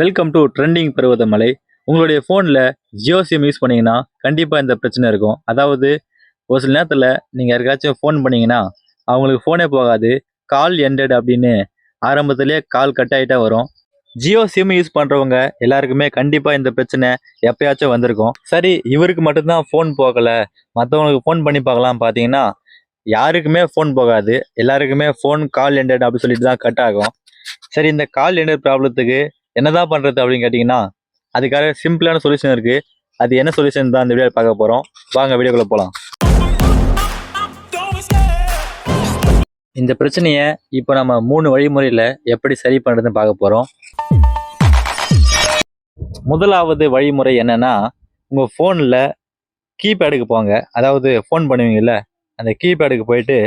Welcome to trending Parvathamalai உங்களுடைய ஃபோனில் Jio sim use பண்ணிங்கன்னா கண்டிப்பாக இந்த பிரச்சனை இருக்கும். அதாவது ஒரு சில நேரத்தில் நீங்கள் யாருக்காச்சும் ஃபோன் பண்ணிங்கன்னா அவங்களுக்கு ஃபோனே போகாது. கால் எண்டட் அப்படின்னு ஆரம்பத்துலேயே கால் கட் ஆகிட்டே வரும். ஜியோ சிம் யூஸ் பண்ணுறவங்க எல்லாருக்குமே கண்டிப்பாக இந்த பிரச்சனை எப்பயாச்சும் வந்திருக்கும். சரி இவருக்கு மட்டும்தான் ஃபோன் போகலை. மற்றவங்களுக்கு ஃபோன் பண்ணி பார்க்கலாம் பார்த்தீங்கன்னா யாருக்குமே ஃபோன் போகாது. எல்லாருக்குமே ஃபோன் கால் எண்டட் அப்படின்னு சொல்லிட்டு தான் கட் ஆகும். சரி இந்த கால் எண்டட் ப்ராப்ளத்துக்கு என்னதான் பண்ணுறது அப்படின்னு கேட்டிங்கன்னா அதுக்காக சிம்பிளான சொல்யூஷன் இருக்குது அது என்ன சொல்யூஷன் தான் இந்த வீடியோ பார்க்க போகிறோம் வாங்க வீடியோக்குள்ளே போகலாம் இந்த பிரச்சனையை இப்போ நம்ம மூணு வழிமுறையில் எப்படி சரி பண்ணுறதுன்னு பார்க்க போகிறோம் முதலாவது வழிமுறை என்னன்னா உங்கள் ஃபோனில் கீபேடுக்கு போங்க. அதாவது ஃபோன் பண்ணுவீங்கல்ல அந்த கீபேடுக்கு போயிட்டு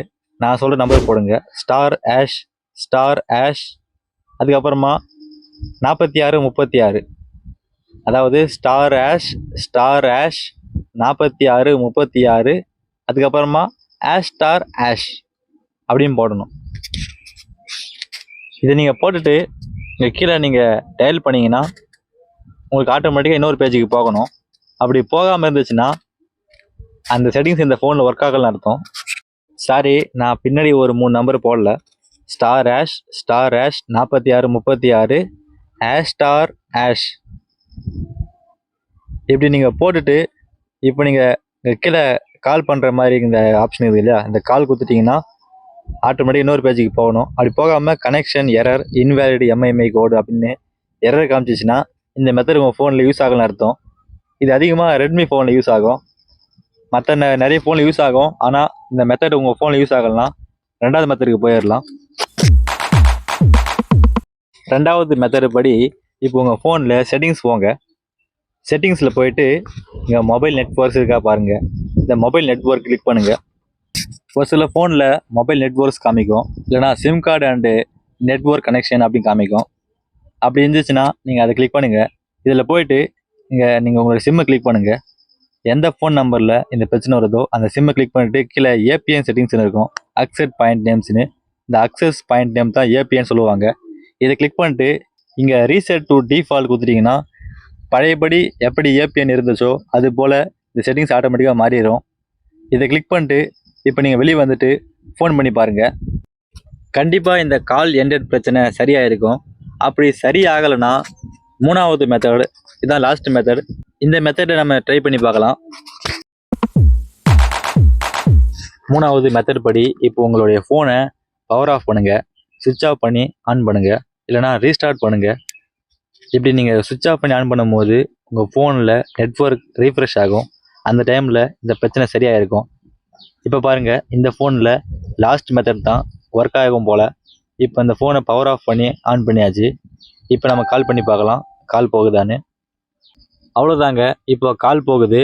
நான் சொல்கிற நம்பர் போடுங்க. ஸ்டார் ஆஷ் ஸ்டார் ஆஷ் அதுக்கப்புறமா நாற்பத்தி ஆறு முப்பத்தி ஆறு அதாவது ஸ்டார் ஆஷ் ஸ்டார் ஆஷ் நாற்பத்தி ஆறு முப்பத்தி ஆறு அதுக்கப்புறமா ஆஷ் ஸ்டார் ஆஷ் அப்படின்னு போடணும். இதை நீங்கள் போட்டுட்டு இங்கே கீழே நீங்கள் டயல் பண்ணிங்கன்னா உங்களுக்கு ஆட்டோமேட்டிக்காக இன்னொரு பேஜுக்கு போகணும். அப்படி போகாமல் இருந்துச்சுன்னா அந்த செட்டிங்ஸ் இந்த ஃபோனில் ஒர்க் ஆகலன்னு அர்த்தம். சாரி நான் பின்னாடி ஒரு மூணு நம்பர் போடல. ஸ்டார் ஆஷ் ஸ்டார் ஆஷ் நாற்பத்தி ஆறு முப்பத்தி ஆறு ஆஷ் ஸ்டார் ஆஷ் இப்படி நீங்கள் போட்டுட்டு இப்போ நீங்கள் கீழே கால் பண்ணுற மாதிரி இந்த ஆப்ஷன் இருக்குது இல்லையா? இந்த கால் கொடுத்துட்டிங்கன்னா ஆட்டோமேட்டிக் இன்னொரு பேஜுக்கு போகணும். அப்படி போகாமல் connection error invalid MMI code அப்படின்னு எரர் காமிச்சிச்சுன்னா இந்த மெத்தட் உங்கள் ஃபோனில் யூஸ் ஆகலன்னு அர்த்தம். இது அதிகமாக ரெட்மி ஃபோனில் யூஸ் ஆகும். மற்ற நிறைய ஃபோனில் யூஸ் ஆகும். ஆனால் இந்த மெத்தட் உங்கள் ஃபோனில் யூஸ் ஆகலாம் ரெண்டாவது மெத்தடுக்கு போயிடலாம். ரெண்டாவது மெத்தடு படி இப்போ உங்கள் ஃபோனில் செட்டிங்ஸ் போங்க. செட்டிங்ஸில் போயிட்டு இங்கே மொபைல் நெட்ஒர்க்ஸ் இருக்கா பாருங்கள் இந்த மொபைல் நெட்ஒர்க் கிளிக் பண்ணுங்கள் ஒரு சில ஃபோனில் மொபைல் நெட்ஒர்க்ஸ் காமிக்கும். இல்லைனா SIM card and network connection அப்படின்னு காமிக்கும். அப்படி இருந்துச்சுன்னா நீங்கள் அதை கிளிக் பண்ணுங்கள் இதில் போயிட்டு இங்கே நீங்கள் உங்களோட சிம்மை கிளிக் பண்ணுங்கள் எந்த ஃபோன் நம்பரில் இந்த பிரச்சனை வருதோ அந்த சிம்மை கிளிக் பண்ணிட்டு கீழே ஏபிஎன் செட்டிங்ஸ்னு இருக்கும். அக்செட் பாயிண்ட் நேம்ஸ்னு இந்த அக்சஸ் பாயிண்ட் நேம் தான் ஏபிஎன் சொல்லுவாங்க. இதை கிளிக் பண்ணிட்டு இங்கே ரீசெட் டு டிஃபால்ட் கொடுத்துட்டிங்கன்னா பழையபடி எப்படி ஏபிஎன் இருந்துச்சோ அது போல் இந்த செட்டிங்ஸ் ஆட்டோமேட்டிக்காக மாறிடும். இதை கிளிக் பண்ணிட்டு இப்போ நீங்கள் வெளியே வந்துட்டு ஃபோன் பண்ணி பாருங்கள் கண்டிப்பாக இந்த கால் எண்டட் பிரச்சனை சரியாக இருக்கும் அப்படி சரி ஆகலைன்னா மூணாவது மெத்தட் இதுதான் லாஸ்ட் மெத்தட் இந்த மெத்தடை நம்ம ட்ரை பண்ணி பார்க்கலாம். மூணாவது மெத்தட் படி இப்போ உங்களுடைய ஃபோனை பவர் ஆஃப் பண்ணுங்கள் சுவிட்ச் ஆஃப் பண்ணி ஆன் பண்ணுங்கள் இல்லைனா ரீஸ்டார்ட் பண்ணுங்கள் இப்படி நீங்கள் சுவிட்ச் ஆஃப் பண்ணி ஆன் பண்ணும்போது உங்கள் ஃபோனில் நெட்ஒர்க் ரீஃப்ரெஷ் ஆகும். அந்த டைமில் இந்த பிரச்சனை சரியாக இருக்கும். இப்போ பாருங்கள் இந்த ஃபோனில் லாஸ்ட் மெத்தட் தான் ஒர்க் ஆகும் போல். இப்போ இந்த ஃபோனை பவர் ஆஃப் பண்ணி ஆன் பண்ணியாச்சு. இப்போ நம்ம கால் பண்ணி பார்க்கலாம். கால் போகுதான்னு. அவ்வளோதாங்க இப்போ கால் போகுது.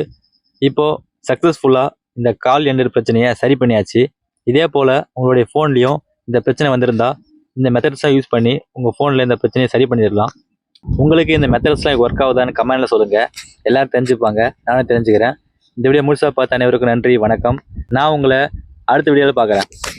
இப்போது சக்ஸஸ்ஃபுல்லாக இந்த கால் என்ற பிரச்சனையை சரி பண்ணியாச்சு. இதே போல் உங்களுடைய ஃபோன்லேயும் இந்த பிரச்சனை வந்திருந்தா இந்த மெத்தட்ஸாக யூஸ் பண்ணி உங்கள் ஃபோனில் இந்த பிரச்சனையை சரி பண்ணிடலாம். உங்களுக்கு இந்த மெத்தட்ஸ்லாம் ஒர்க் ஆகுதான்னு கமெண்டில் சொல்லுங்கள் எல்லோரும் தெரிஞ்சுப்பாங்க. நானும் தெரிஞ்சுக்கிறேன். இந்த வீடியோ முழுசாக பார்த்த அனைவருக்கும் நன்றி வணக்கம். நான் உங்களை அடுத்த வீடியோவில் பார்க்குறேன்.